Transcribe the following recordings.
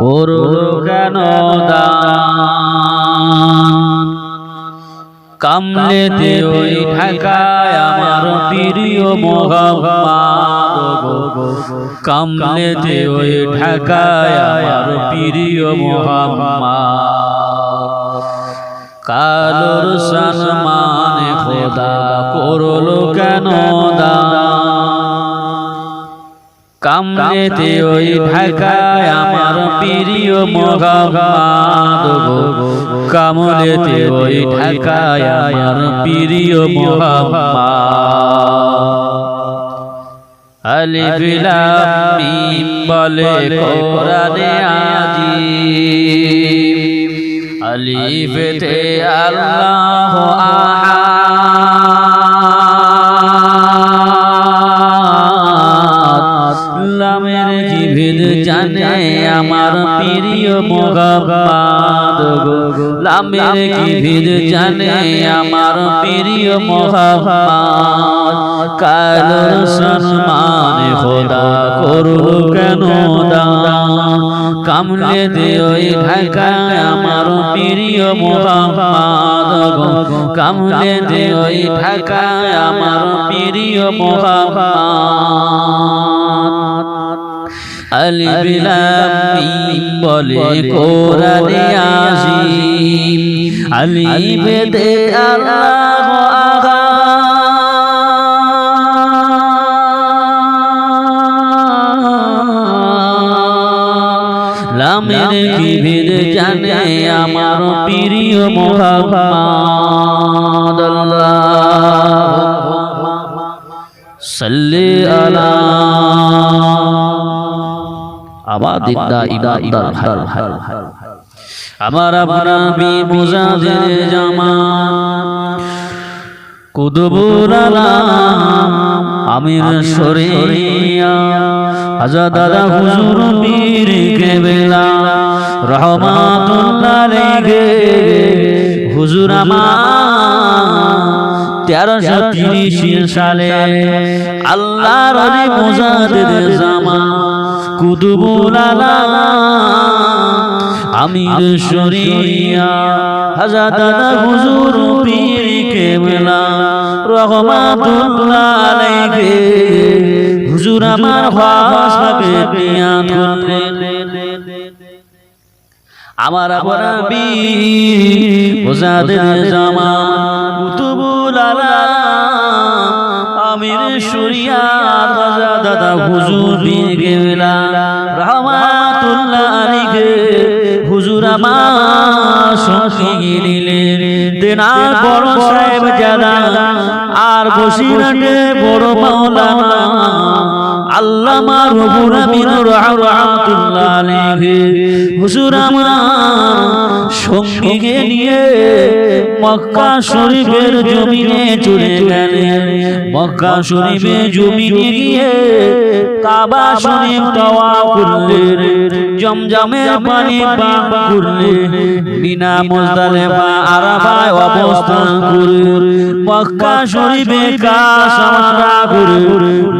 করুল কেন দান ঢাকায় আমার প্রিয় মোহাম্মদ। ঢাকায় আমার প্রিয় কালোর খোদা করল কেন দান কামলেতে ওই ঢাকায় আমার প্রিয় মোহাম্মদ কামলেতে ওই ঢাকায় আমার প্রিয় মোহাম্মদ। আলিফ লাম মিম বলে কোরআনে আজিম। আলিফতে আল্লাহ আহাদ জানে আমার প্রিয় মোহাম্মদ গো। লামের কি ভেদ জানে আমার প্রিয় মোহাম্মদ। কালো সম্মান খোদা করুল কেন কামলে দে ওই ঢাকায় আমার প্রিয় মোহাম্মদ গো। কামলে দে ওই ঢাকায় আমার প্রিয় মোহাম্মদ। আলিফ লাম বলে কোরআনে আজিম। আলিফ তে আল্লাহ আহাদ লামের বিভেদ জানে আমার প্রিয় মোহাম্মদ আল্লাহ। সাল্লি আলা আমার কুদবুর আজাদ দাদা হুজুর পীর কেবেলা। রহমাতুল্লাহ আলাইহি। হুজুর আমার তেরোশো তিরিশ সালে আল্লাহর অলি মুজাদের জামা। কুতুবুল আমির শরিয়া হাজার দাদা হুজুর পীর কেবলা রহমাতুল্লাহ আলাইহি। হুজুর আমার বিয়াত করলেন আমার বরাবি ওজাদের জামা কুতুবুল আমির শরিয়াত রাজা দাদা হুজুর গেলা। রহমাতুল্লাহ আলাইহি। হুজুর আমার সঙ্গে নিলেন দেনার বড় সাহেব জাদা আর বসিরহাটে বড় মাওলানা। শরীফের জমিনে চলে গেলেন। মক্কা জমিনে গিয়ে কাবা শরীফ জমজমের পানি বিনা মুজদালিফা আরাফায় অবস্থান করে মক্কা শরীফে কাজ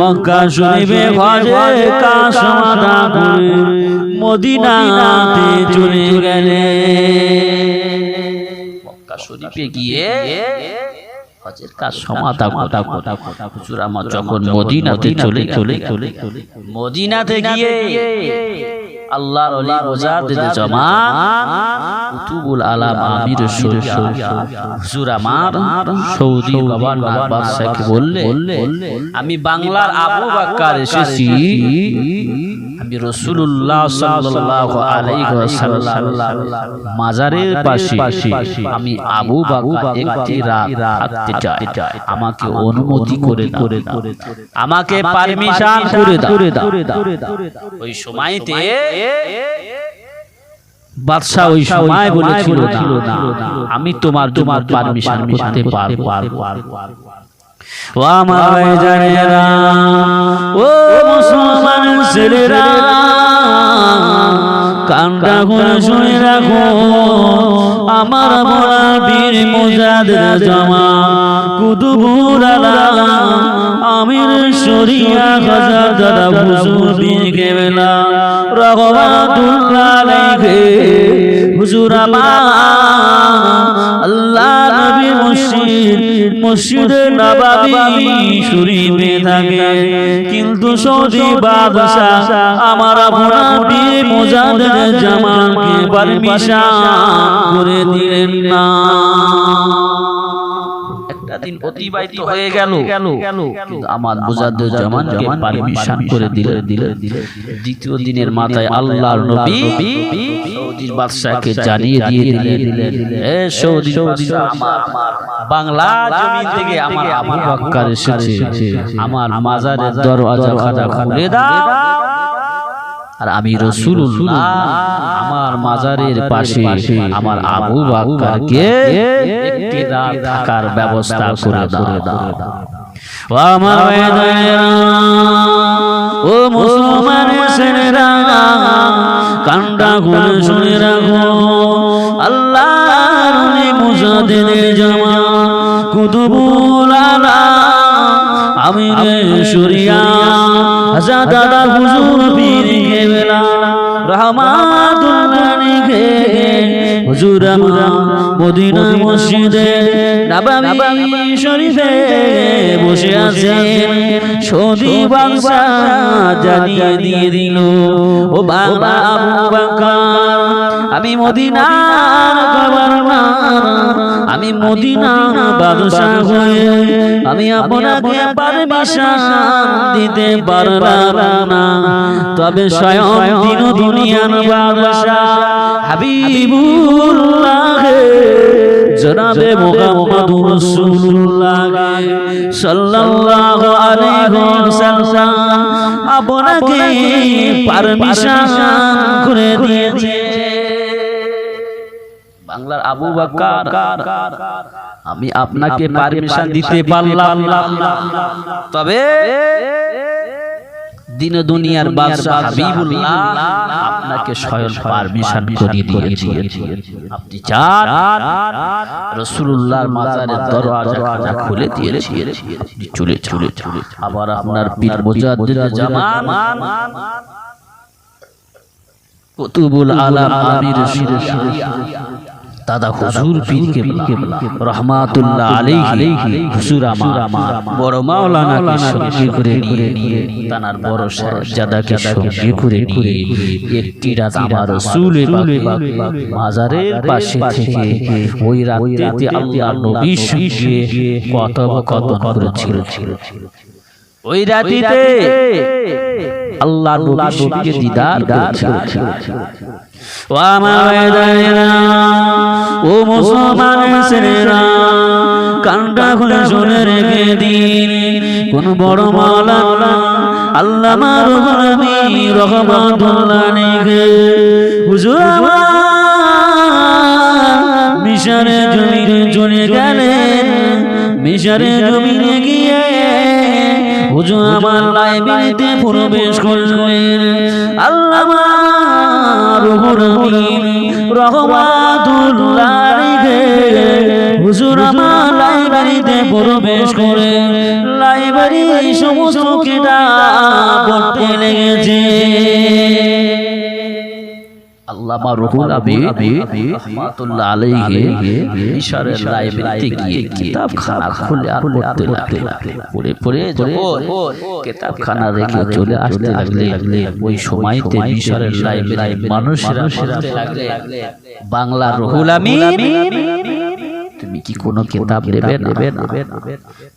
মক্কা শরীফে করে মদিনাতে চলে গেলে। মক্কা শরীফে গিয়ে হজের কাজ সমাধা কথা কথা কথা হুজুর আমার যখন মদিনাতে চলে চলে চলে মদিনাতে গিয়ে আল্লাহর ওলি দিতে জমা কুতুবুল আলাম আমির হুজুর আমার সৌদি বাদশাকে বললে আমি বাংলার আবু বাক্কার এসেছি। আমি রসুল্লাহ মাজারের পাশে আমি আবু বাক্কার একটি থাকতে চাই। আমাকে অনুমতি করে দাও। আমাকে পারমিশন করে ওই সময়তে বাদশাহ ওই সময় বলেছিল আমি তোমার তোমার পারমিশন করতে পারব। ও আমার ভাইজানেরা ও মুসলমান ছেলেরা কানটা করে শুনে রাখো আমার বড় বীর মুজাদের জামা কুতুবুর আলা। আমির শরিয়া হাজার দাদা হুজুর বীর কেবলা রহমাতুল্লাহ আলাইহি। হুজুর আমার। আল্লাহ মসজিদে নববী শরীফে থাকে। কিন্তু সৌদি বাদশাহ আমার আপনাবি মুজাদ্দিদ জামালকে পারমিশন করে দিলেন না। দিন অতিবাহিত হয়ে গেল। কিন্তু আমার জামানকে পারমিশন করে দিলে দিলে দ্বিতীয় দিনের মাথায় আল্লাহর নবী সৌদির বাদশাকে জানিয়ে দিয়ে দিলেন। এ বাদশা আমার বাংলা জমিন থেকে আমার আবু বকর এসেছে। আমার মাজারের দরওয়াজা খাজা খুলে দাও। আর আমি রসুল্লাহ আমার মাজারের পাশে আমার আবু বাক্কারকে একটি রাত থাকার ব্যবস্থা করে দাও। ও আমার ও মুসলমান ছেলেরা কান্ডা ঘুরে শুনে রাখো। আল্লাহ মুজাদের জামা কুতুবুল আলা আমি রে হুজুর পীর কেবলা কে হুজুর মদিনা মসজিদে নববী শরীফে বসে আছেন সৌদি জানিয়ে দিয়ে দিল ও বাবা আবু বকর আমি গভর্নর আমি মদিনার বাদশা হয়ে আমি আপনাকে পারমিশন দিতে পারলাম না। তবে স্বয়ং দিন দুনিয়ার বাদশা জনাবে মুহাম্মদুর রাসূলুল্লাহ সাল্লাল্লাহু আলাইহি ওয়াসাল্লাম আপনাকে পারমিশন করে দিয়েছে। বাংলার আবু বকর আমি আপনাকে পারমিশন দিতে পারলাম তবে দিন দুনিয়ার বাদশাহ হাবিবুল্লাহ আপনাকে স্বয়ং পারমিশন করে দিয়েছে। আপনি চান রাসূলুল্লাহর মাজারের দরওয়াজা খুলে দিয়েছে। আপনি চলে চলে চলে আবার আপনার পীর মুজাদ্দিদ জামান কুতুবুল আলাম আমির শিরিয়া দাদা হুজুর পীর কেবলা। রহমাতুল্লাহ আলাইহি। হুজুর আমার বড় মাওলানাকে সঙ্গে করে নিয়ে তানার বড় সাহেবজাদাকে সঙ্গে করে নিয়ে একটি রাত আমার রাসূলের মাজারের পাশে থেকে ওই রাত্রিতে আল্লাহর নবীর সঙ্গে কথোপকথন করেছিল। ওই রাত্রিতে আল্লাহ সঙ্গে দিদার করেছিল। ও আমার ও মুসলমান ছেলেরা কানটা খুলে কোন বড় আল্লাহ হুজুর আমার মিশরে জমিনে মিশরে জমিনে গিয়ে হুজুর আমার লাইব্রেরিতে প্রবেশ করলেন। আল্লাহ রহমাতুল্লাহ হুজুর লাইব্রেরিতে প্রবেশ করে লাইব্রেরি সমস্ত কিতাব পড়তে লেগেছে। আল্লামা রুহুল আবি রহমাতুল্লাহ আলাইহি গিয়ে কিতাবখানা পড়ে পড়ে বাংলা তুমি কি কোনো কিতাব নেবে নেবে নেবে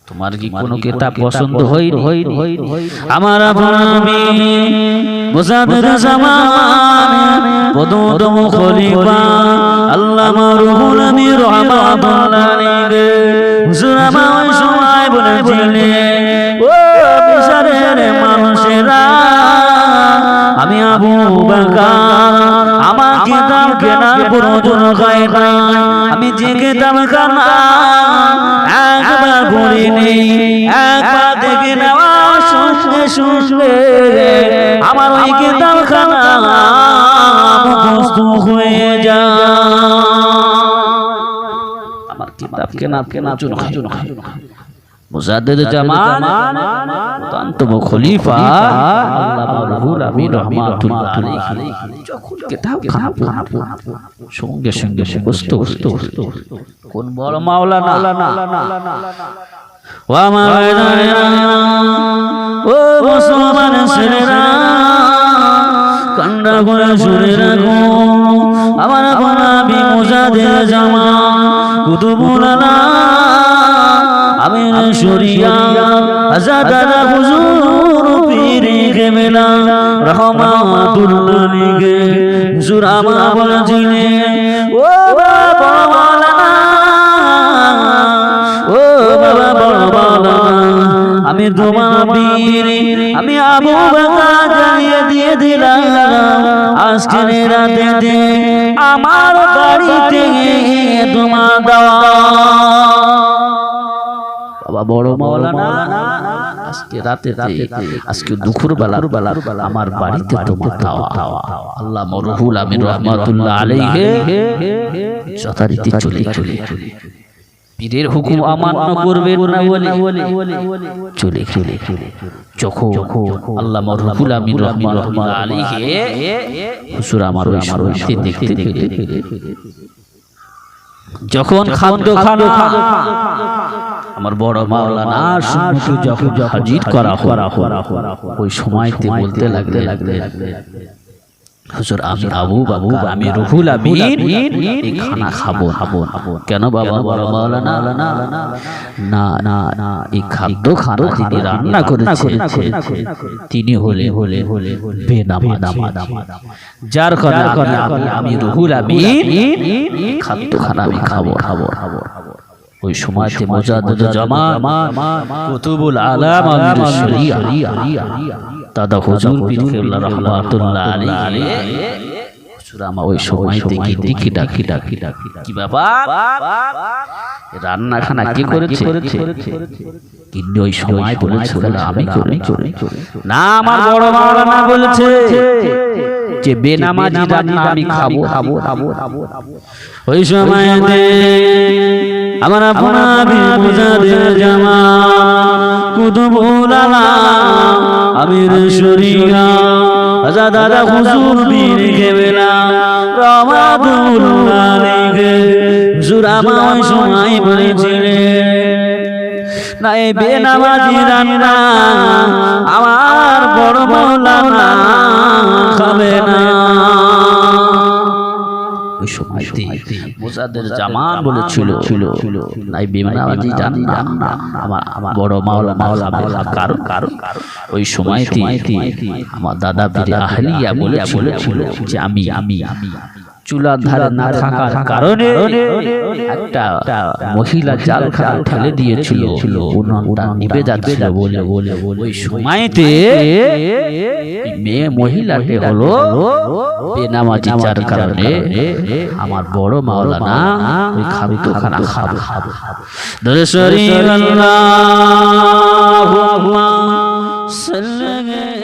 তোমার কি কোনো কিতাব পছন্দ হই হই হই আমার মুসাদ্দিদ জামান পদম খলিফা, আল্লামা রুহুল আমিন রহমাতুল্লাহ আলাইহি। হুজুর আমার সময় বলেছিলেন, ও মিশরের মানুষেরা, আমি আবু বকর, আমার কিতাব কেনার প্রয়োজন হয় না আমি যে কিতাব খানা একবার একবার দেখে নেওয়া আমার ওই কিতাব হয়ে যায় আমার কিতাব কেনার কেনার জন্য মুজাদ্দিদ জামান অত্যন্ত খলিফা আল্লামা রুহুল আমিন রহমাতুল্লাহ আলাইহি। যখন কিতাব খানা পড়তো সঙ্গে সঙ্গে মুখস্থ হতো কোন বড় মাওলানা? ও আমার ভাইরা, ও মুসলমান ছেলেরা কান্না করে শুনে রাখো। আমার গোলাপি মুজাদের জামা কুতুবুল আমি শরিয়া, আজাদারা হুজুর পীরে গেমেলা, রহমাতুল্লাহ লিগে সুরামা বলছিলেন, ও বাবা ও বাবা বড় বাবা আমি তোমার আমি আবু জ্বালিয়ে দিয়ে দিলাম। আজকের রাতে আমার বাড়িতে দেওয়া। বাবা বড় মাওলানা। আজকে রাতে আজকে দুপুর বেলা আমার বাড়িতে তোমার দাওয়া। আল্লাহ মরহুল আমিন রহমাতুল্লাহ আলাইহি যথারীতি চলে চলে পীরের হুকুম অমান্য করবেন না বলে। চলে চলে যখন আল্লাহ মরহুল আমিন রহমাতুল্লাহ আলাইহি হুজুর আমার ওই আমার ওই দেখতে দেখতে যখন খাদ্য খানো আমার বড় মাওলানা সম্মুখে যখন হাজির করা করা করা ওই সময়তে বলতে লাগলে লাগলে লাগলে হুজুর আমি আবু বাবু আমি রুহুল আমিন এই খানা খাব। খাব। কেন বাবা বড় মাওলানা না না না এই খাদ্য খানা যিনি রান্না করেছে তিনি হলে হলে হলে যার কারণে আমি রুহুল আমিন খাদ্য খানা আমি খাব খাব খাব ওই সময়তে মোজাদ্দুদ জামান কুতুবুল আলাম আমির শরিয়া। দাদা হুজুর পীর কেবলা রহমাতুল্লাহ আলাইহি। হুজুর আমার ওই সময় কি দেখি ডাকি ডাকি ডাকি কি বাবা রান্না খানা কি করেছে? কিন্তু ওই সময় আমি না আমার বড় বলেছে। যে বেনামাজি রান্না আমি খাব খাব খাব ওই সময়তে আমার আপনাবি মুজাদের জামা কুতুবুল আলাম আমির শরিয়া। আজাদারা হুজুর বীর কেবেলা আলাইহি হুজুর আমার সময় বলেছিলেন না এই বেনামাজি রান্না আমার বড় মৌলানা খাবে না ওই জামান বলেছিল বেনামাজি রান্না আমার আমার বড় মাওলা মাওলা মাওলা কারণ কারণ ওই সময়তে আমার দাদা পীর আহলিয়া বলে বলেছিল যে আমি আমি আমি চুলার ধারে না থাকার কারণে একটা মহিলা জাল খানা ঠেলে দিয়েছিল। উনুনটা নিভে যাচ্ছিল বলে। বলে ওই সময়তে মেয়ে মহিলাকে হলো বেনামাজি যার কারণে আমার বড় মাওলানা ওই খাদ্য খানা খাব। দরেশ্বরী আল্লাহ সাল্লাল্লাহু